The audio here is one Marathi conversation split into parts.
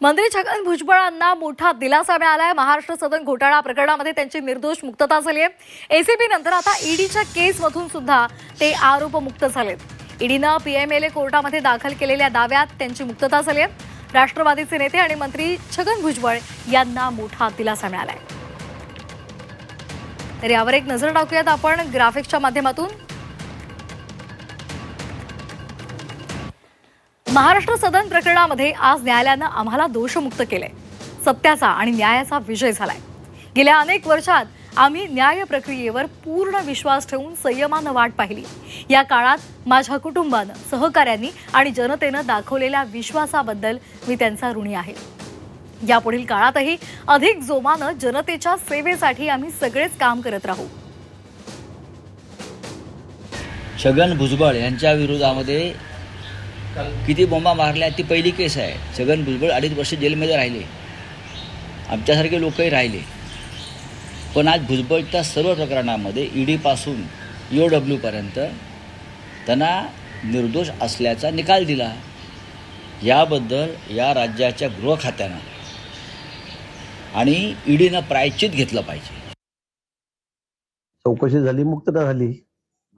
मंत्री छगन भुजबळांना मोठा दिलासा मिळालाय. महाराष्ट्र सदन घोटाळा प्रकरणामध्ये त्यांची निर्दोष मुक्तता झाली आहे. एसीबी नंतर आता ईडीच्या केसमधून सुद्धा ते आरोपमुक्त झालेत. ईडीनं पीएमएलए कोर्टामध्ये दाखल केलेल्या दाव्यात त्यांची मुक्तता झाली आहे. राष्ट्रवादीचे नेते आणि मंत्री छगन भुजबळ यांना मोठा दिलासा मिळालाय. तर यावर एक नजर टाकूयात आपण. ग्राफिक्सच्या माध्यमातून महाराष्ट्र सदन प्रकरणामध्ये आज न्यायालयानं आम्हाला दोषमुक्त केलंय. सत्याचा आणि न्यायाचा विजय झालाय. गेल्या अनेक वर्षात आम्ही न्याय प्रक्रियेवर पूर्ण विश्वास ठेवून संयमानं वाट पाहिली. या काळात माझ्या कुटुंबानं सहकाऱ्यांनी आणि जनतेनं दाखवलेल्या विश्वासाबद्दल मी त्यांचा ऋणी आहे. यापुढील काळातही अधिक जोमानं जनतेच्या सेवेसाठी आम्ही सगळेच काम करत राहू. छगन भुजबळ यांच्या विरोधामध्ये किती बोंबा मारल्या ती पहिली केस आहे. छगन भुजबळ अडीच वर्ष जेलमध्ये राहिले. आमच्यासारखे लोकही राहिले. पण आज भुजबळच्या सर्व प्रकरणामध्ये ईडीपासून ओ डब्ल्यूपर्यंत त्यांना निर्दोष असल्याचा निकाल दिला. याबद्दल या राज्याच्या गृह खात्यानं आणि ईडीनं प्रायश्चित घेतलं पाहिजे. चौकशी झाली मुक्तता झाली.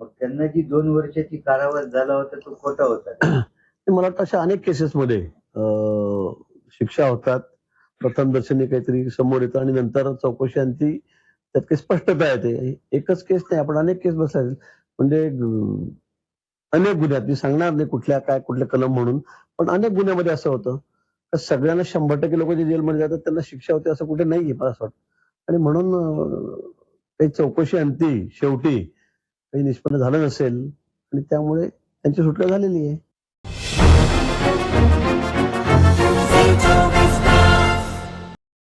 मग त्यांना जी दोन वर्षाची कारावास झाला होता तो खोटा होता. मला वाटतं अशा अनेक केसेसमध्ये शिक्षा होतात. प्रथम दर्शनी काहीतरी समोर येतं आणि नंतर चौकशी आणि ती त्यात काही स्पष्टता येते. एकच केस नाही आपण अनेक केस बसायचे. म्हणजे अनेक गुन्ह्यात मी सांगणार नाही कुठल्या काय कुठल्या कलम म्हणून पण अनेक गुन्ह्यामध्ये असं होतं का सगळ्यांना शंभर टक्के लोक जे जेलमध्ये जातात त्यांना शिक्षा होते असं कुठे नाहीये मला असं वाटतं. आणि म्हणून काही चौकशी अंती शेवटी काही निष्पन्न झालं नसेल आणि त्यामुळे त्यांची सुटका झालेली आहे. Thank you.